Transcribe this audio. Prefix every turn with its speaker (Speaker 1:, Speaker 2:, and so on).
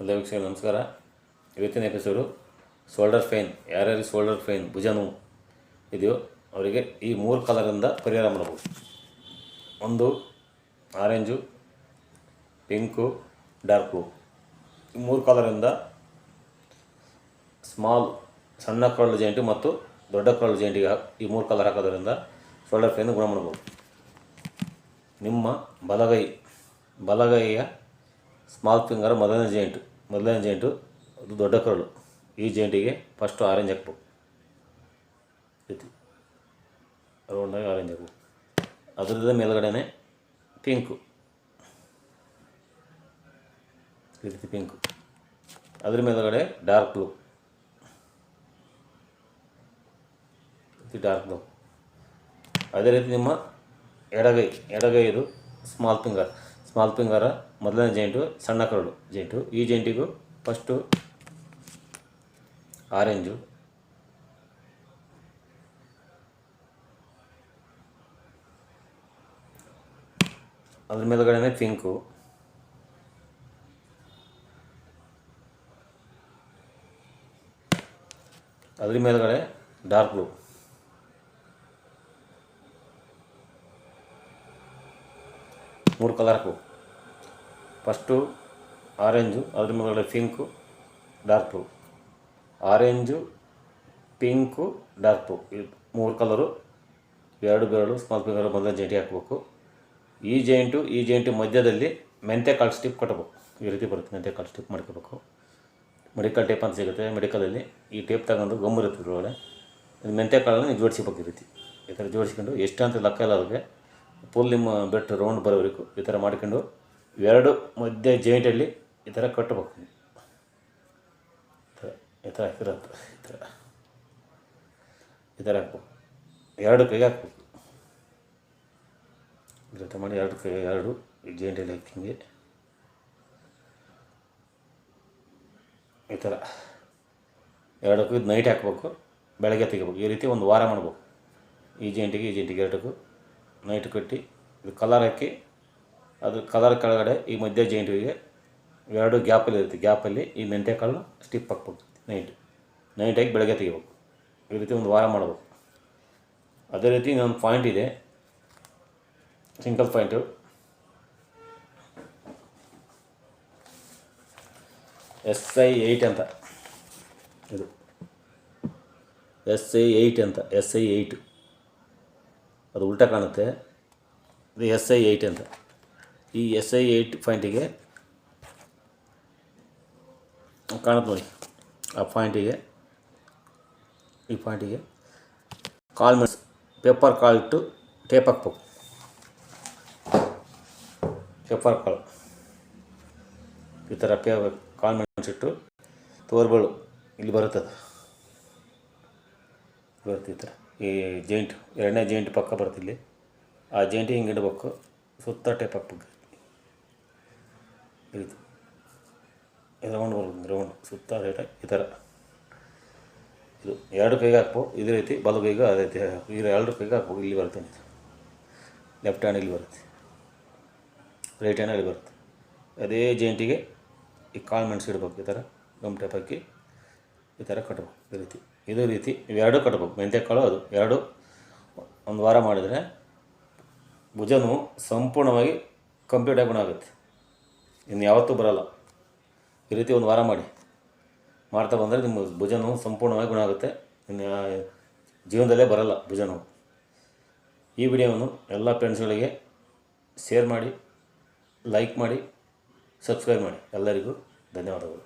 Speaker 1: ಎಲ್ಲ ವೀಕ್ಷಕರಿಗೆ ನಮಸ್ಕಾರ. ಇವತ್ತಿನ ಎಪಿಸೋಡು ಶೋಲ್ಡರ್ ಫೈನ್ ಯಾರ್ಯಾರು ಶೋಲ್ಡರ್ ಫೈನ್ ಭುಜ ನೋವು ಇದೆಯೋ ಅವರಿಗೆ ಈ ಮೂರು ಕಲರಿಂದ ಪರಿಹಾರ ಮಾಡಬಹುದು ಒಂದು ಆರೆಂಜು ಪಿಂಕು ಡಾರ್ಕು ಈ ಮೂರು ಕಲರಿಂದ ಸ್ಮಾಲ್ ಸಣ್ಣ ಕರಳು ಜಾಯಿಂಟು ಮತ್ತು ದೊಡ್ಡ ಕರಳು ಜಾಯಿಂಟಿಗೆ ಹಾಕ್- ಈ ಮೂರು ಕಲರ್ ಹಾಕೋದ್ರಿಂದ ಶೋಲ್ಡರ್ ಫೈನ್ ಗುಣ ಮಾಡಬಹುದು ನಿಮ್ಮ ಬಲಗೈ ಬಲಗೈಯ ಸ್ಮಾಲ್ ಫಿಂಗರ್ ಮೊದಲನೇ ಜಾಯಿಂಟು ಮೊದಲನೇ ಜಾಯಿಂಟು ಅದು ದೊಡ್ಡ ಕರಳು. ಈ ಜಾಯಿಂಟಿಗೆ ಫಸ್ಟು ಆರೆಂಜ್ ಹಾಕ್ಬೇಕು. ರೀತಿ ರೌಂಡಾಗಿ ಆರೆಂಜ್ ಹಾಕ್ಬೇಕು. ಅದರದ ಮೇಲ್ಗಡೆನೆ ಪಿಂಕು ಈ ರೀತಿ ಪಿಂಕು ಅದ್ರ ಮೇಲ್ಗಡೆ ಡಾರ್ಕ್ ಬ್ಲೂ ಡಾರ್ಕ್ ಬ್ಲೂ ಅದೇ ರೀತಿ ನಿಮ್ಮ ಎಡಗೈ ಎಡಗೈ ಇದು ಸ್ಮಾಲ್ ಫಿಂಗರ್ ಸ್ಮಾಲ್ ಫಿಂಗರ ಮೊದಲನೇ ಜಾಯಿಂಟು ಸಣ್ಣ ಕರಳು ಜಾಯಿಂಟು ಈ ಜಾಯಿಂಟಿಗೂ ಫಸ್ಟು ಆರೆಂಜು ಅದ್ರ ಮೇಲ್ಗಡೆನೆ ಪಿಂಕು ಅದ್ರ ಮೇಲ್ಗಡೆ ಡಾರ್ಕ್ ಬ್ಲೂ ಮೂರು ಕಲರ್ ಹಾಕು ಫಸ್ಟು ಆರೆಂಜು, ಅದ್ರ ಮೇಲ್ಗಡೆ pink, dark. Blue orange, pink, dark. Blue ಮೂರು ಕಲರು, ಎರಡು ಬೆರಳು ಸ್ಮಾಲ್ ಫಿಂಗರ್ ಮೊದಲ ಜೈಂಟಿ ಹಾಕಬೇಕು. ಈ ಜೈಂಟು ಈ ಜೈಂಟು ಮಧ್ಯದಲ್ಲಿ ಮೆಂತ್ಯ ಕಾಳು ಸ್ಟಿಪ್ ಕಟ್ಟಬೇಕು. ಈ ರೀತಿ ಬರುತ್ತೆ, ಮೆಂತ್ಯ ಕಾಳು ಸ್ಟಿಪ್ ಮಾಡ್ಕೋಬೇಕು. ಮೆಡಿಕಲ್ ಟೇಪ್ ಅಂತ ಸಿಗುತ್ತೆ ಮೆಡಿಕಲಲ್ಲಿ. ಈ ಟೇಪ್ ತಗೊಂಡು ಗಮ್ ಇರುತ್ತೆ ಇದ್ರೊಳಗಡೆ. ಇದು ಮೆಂತ್ಯ ಕಾಳನ್ನು ಜೋಡಿಸಬೇಕು ಈ ರೀತಿ. ಈ ಥರ ಜೋಡಿಸ್ಕೊಂಡು ಎಷ್ಟು ಅಂತ ಲೆಕ್ಕ ಇಲ್ಲ ಅದಕ್ಕೆ. ಫುಲ್ ನಿಮ್ಮ ಬೆಟ್ ರೌಂಡ್ ಬರೋವರೆಗೂ ಈ ಥರ ಮಾಡ್ಕೊಂಡು ಎರಡು ಮಧ್ಯ ಜಾಯಿಂಟಲ್ಲಿ ಈ ಥರ ಕಟ್ಟಬೇಕು ಈ ಥರ ಈ ಥರ ಈ ಥರ ಈ ಥರ ಹಾಕ್ಬೇಕು. ಎರಡು ಕೈಗೆ ಹಾಕ್ಬೇಕು. ರೀತಿ ಮಾಡಿ ಎರಡು ಕೈ, ಎರಡು ಜಾಯಿಂಟಲ್ಲಿ ಹಾಕಿ ಹಿಂಗೆ ಈ ಥರ ಎರಡಕ್ಕೂ ಇದು ನೈಟ್ ಹಾಕ್ಬೇಕು. ಬೆಳಗ್ಗೆ ತೆಗಿಬೇಕು. ಈ ರೀತಿ ಒಂದು ವಾರ ಮಾಡ್ಬೇಕು. ಈ ಜೇಂಟಿಗೆ ಈ ಜೇಂಟಿಗೆ ಎರಡಕ್ಕೂ ನೈಟ್ ಕಟ್ಟಿ, ಇದು ಕಲರ್ ಹಾಕಿ ಅದು ಕಲರ್ ಕೆಳಗಡೆ ಈ ಮಧ್ಯ ಜೇಂಟಿಗೆ ಎರಡು ಗ್ಯಾಪಲ್ಲಿ ಇರುತ್ತೆ. ಗ್ಯಾಪಲ್ಲಿ ಈ ಮೆಂತ್ಯ ಕಾಳನ್ನ ಸ್ಟಿಪ್ ಹಾಕ್ಬೇಕು. ನೈಟ್ ನೈಟಾಗಿ ಬೆಳಗ್ಗೆ ತೆಗಿಬೇಕು. ಈ ರೀತಿ ಒಂದು ವಾರ ಮಾಡಬೇಕು. ಅದೇ ರೀತಿ ಇನ್ನೊಂದು ಪಾಯಿಂಟ್ ಇದೆ. Single point S I eight ಅಂತ. ಇದು. ಎಸ್ ಐ ಏಯ್ಟ್ ಅಂತ. ಎಸ್ ಐ ಏಯ್ಟ್ ಅದು ಉಲ್ಟಾ ಕಾಣುತ್ತೆ. ಇದು ಎಸ್ ಐ ಏಯ್ಟ್ ಅಂತ. ಈ ಎಸ್ ಐ ಏಯ್ಟ್ ಪಾಯಿಂಟಿಗೆ ಕಾಣುತ್ತೆ ನೋಡಿ. ಆ ಪಾಯಿಂಟಿಗೆ ಈ ಪಾಯಿಂಟಿಗೆ ಕಾಲ್ ಮೆಣಸು ಪೇಪರ್ ಕಾಲ್ ಇಟ್ಟು ಟೇಪ್ ಹಾಕ್ಬೇಕು. ಪೇಪರ್ ಕಾಲ್. ಈ ಥರ ಪೇ ಕಾಲ್ ಮೆಣಸಿಟ್ಟು ತೋರ್ಬಳು. ಇಲ್ಲಿ ಬರುತ್ತೆ ಅದು. ಬರುತ್ತೆ ಈ ಥರ ಈ ಜೈಂಟ್ ಎರಡನೇ ಜೈಂಟ್ ಪಕ್ಕ ಬರುತ್ತೆ ಇಲ್ಲಿ. ಆ ಜೈಂಟಿಗೆ ಹಿಂಗೆ ಇಡಬೇಕು? ಸುತ್ತ ಟೇಪ್ ಹಾಕ್ಬೇಕು. ರೀತಿ ರೌಂಡ್ ಬರ್ಬೋದು ರೌಂಡ್ ಸುತ್ತ ರೇಟಾಗಿ ಈ ಥರ. ಇದು ಎರಡು ಕೈಗೆ ಹಾಕ್ಬೋದು ಇದೇ ರೀತಿ ಬಲ ಕೈಗೆ ಅದೇ ರೀತಿ ಈ ಎರಡು ಕೈಗೆ ಹಾಕ್ಬೇಕು, ಇಲ್ಲಿ ಬರುತ್ತೆ ಲೆಫ್ಟ್ ಹ್ಯಾಂಡ್ ಇಲ್ಲಿ ಬರುತ್ತೆ. ರೈಟ್ ಹ್ಯಾಂಡ್ ಅಲ್ಲಿ ಬರುತ್ತೆ. ಅದೇ ಜೈಂಟಿಗೆ ಈ ಕಾಳು ಮೆಣಸು ಇಡ್ಬೇಕು, ಈ ಥರ. ಗಮ್ ಟೈಪ್ ಹಾಕಿ ಈ ಥರ ಕಟ್ಬೇಕು, ಈ ರೀತಿ. ಇದೇ ರೀತಿ ಇವೆರಡು ಕಟ್ಬೇಕು. ಮೆಂತ್ಯ ಕಾಳು ಅದು, ಎರಡು. ಒಂದು ವಾರ ಮಾಡಿದರೆ ಭುಜನು ಸಂಪೂರ್ಣವಾಗಿ ಕಂಪ್ಲೀಟ್ ಆಗಿ ಗುಣ ಆಗುತ್ತೆ. ಇನ್ನು ಯಾವತ್ತೂ ಬರಲ್ಲ. ಈ ರೀತಿ ಒಂದು ವಾರ ಮಾಡಿ. ಮಾಡ್ತಾ ಬಂದರೆ ನಿಮ್ಮ ಭುಜ ಸಂಪೂರ್ಣವಾಗಿ ಗುಣ ಆಗುತ್ತೆ ಇನ್ನು ಜೀವನದಲ್ಲೇ ಬರಲ್ಲ ಭುಜ ನೋವು ಈ ವಿಡಿಯೋವನ್ನು ಎಲ್ಲ ಫ್ರೆಂಡ್ಸ್ಗಳಿಗೆ ಶೇರ್ ಮಾಡಿ ಲೈಕ್ ಮಾಡಿ ಸಬ್ಸ್ಕ್ರೈಬ್ ಮಾಡಿ. ಎಲ್ಲರಿಗೂ ಧನ್ಯವಾದಗಳು.